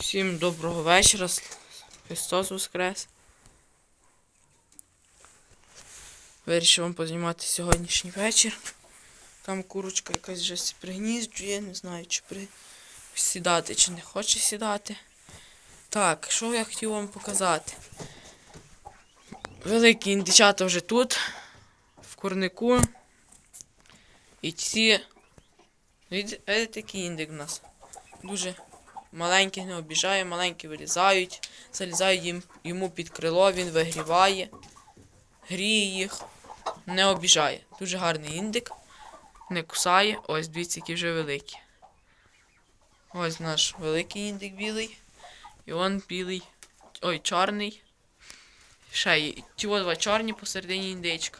Всім доброго вечора. Христос Воскрес. Вирішив вам познімати сьогоднішній вечір. Там курочка якась вже пригнізджує, не знаю, чи при... сідати, чи не хоче сідати. Так, що я хотів вам показати? Великі індичата вже тут, в курнику. І ці. Видите, який індик у нас? Дуже маленьких не обіжає, маленькі вилізають, залізають їм, йому під крило, він вигріває, гріє їх, не обіжає. Дуже гарний індик, не кусає. Ось дивіться, які вже великі. Ось наш великий індик білий. І он білий. Ой, чорний. Ще є. Ті два чорні посередині індичка.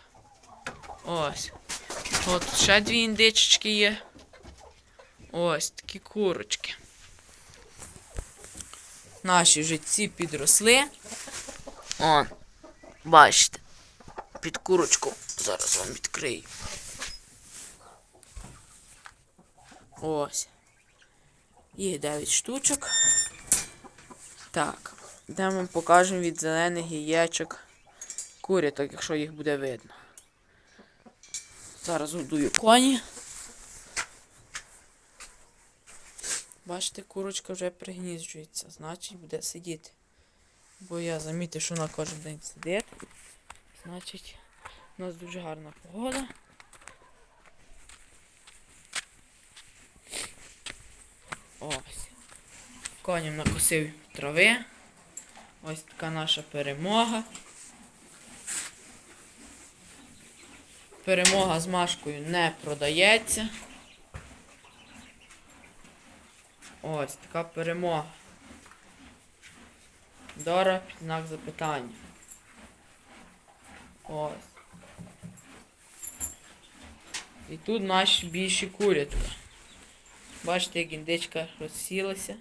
Ось. От ще дві індичечки є. Ось такі курочки. Наші вже ці підросли. Он. Бачите. Під курочку. Зараз вам відкрию. Ось. Їх 9 штучок. Так. Йдемо покажемо від зелених яєчок куряток, якщо їх буде видно. Зараз годую коні. Бачите, курочка вже пригнізджується, значить буде сидіти. Бо я замітив, що вона кожен день сидить. Значить, у нас дуже гарна погода. Ось. Коням накосив трави. Ось така наша перемога. Перемога з Машкою не продається. Ось така перемога. Дора під знак запитання. Ось. І тут наші більші курятка. Бачите, як індичка розсілася.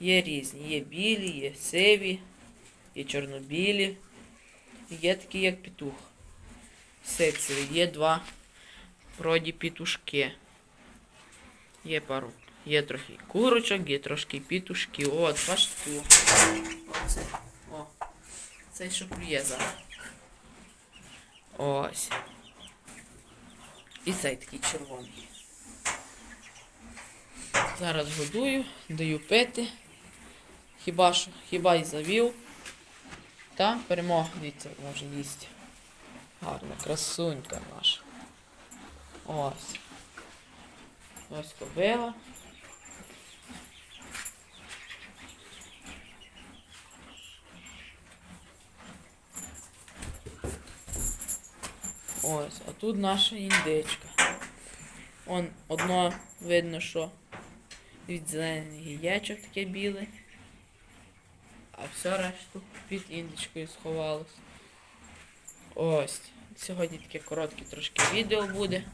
Є різні. Є білі, є сиві, є чорнобілі. Є такі, як петух. Сицеві. Є два вроді пітушки. Є пару. Є трохи курочок, є трошки пітушки. От, бачите. Оце. О. Цей що клює зараз. Ось. І цей такий червоний. Зараз годую, даю пити. Хіба що, хіба й завів. Та перемога, дивіться, може їсти. Гарна, красунька наша. Ось. Ось кобила. Ось, а тут наша індичка. Он одно видно, що від зелених яєчок таке біле. А все решту під індичкою сховалось. Ось. Сьогодні таке коротке трошки відео буде.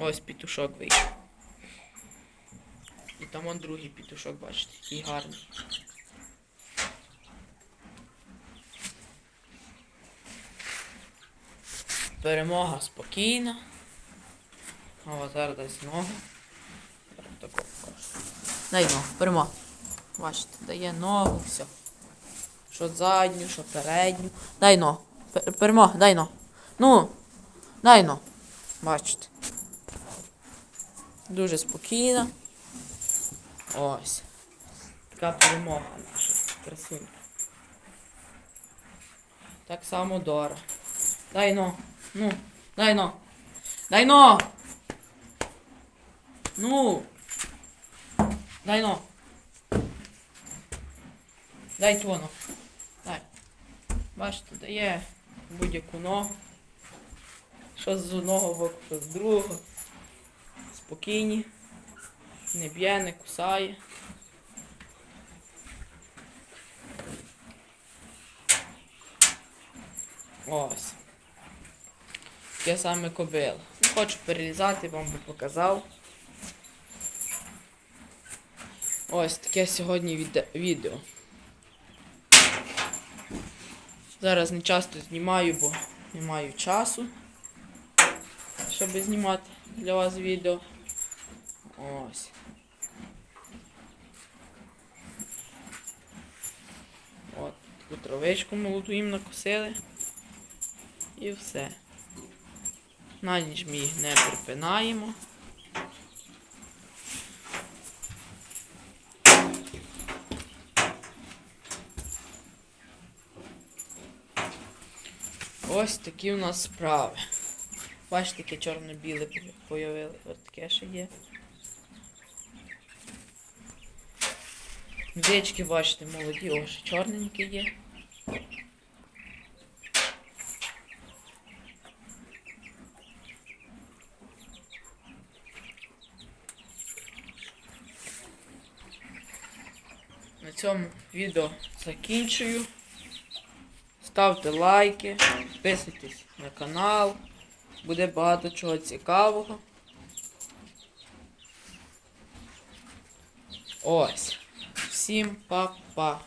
Ось пітушок вийшов. І там он другий пітушок, бачите, який гарний. Перемога спокійна. Зараз дасть ногу. Дай ногу, перемога. Бачите, дає ногу, все. Що задню, що передню. Дай ногу. Перемога, дай ногу. Ну, дай ногу. Бачите. Дуже спокійна. Ось. Така перемога наша. Красунька. Так само Дора. Дай но. Ну, дай но. Дай но. Ну. Дай но. Дай ногу. Дай. Бачите, дає будь-яку ногу. Що з одного боку, що з другого. Спокійні. Не б'є, не кусає. Ось я саме кобила. Хочу перерізати, вам би показав. Ось таке сьогодні відео. Зараз не часто знімаю, бо не маю часу, щоб знімати для вас відео. Ось. От, таку травичку молотуїм накосили. І все. На ніч ми їх не припинаємо. Ось такі у нас справи. Бачите, таке чорно-біле появили. Ось таке ще є. Дички, бачите, молоді, ось чорненькі є. Цьому відео закінчую. Ставте лайки, підписуйтесь на канал. Буде багато чого цікавого. Ось. Всім па-па.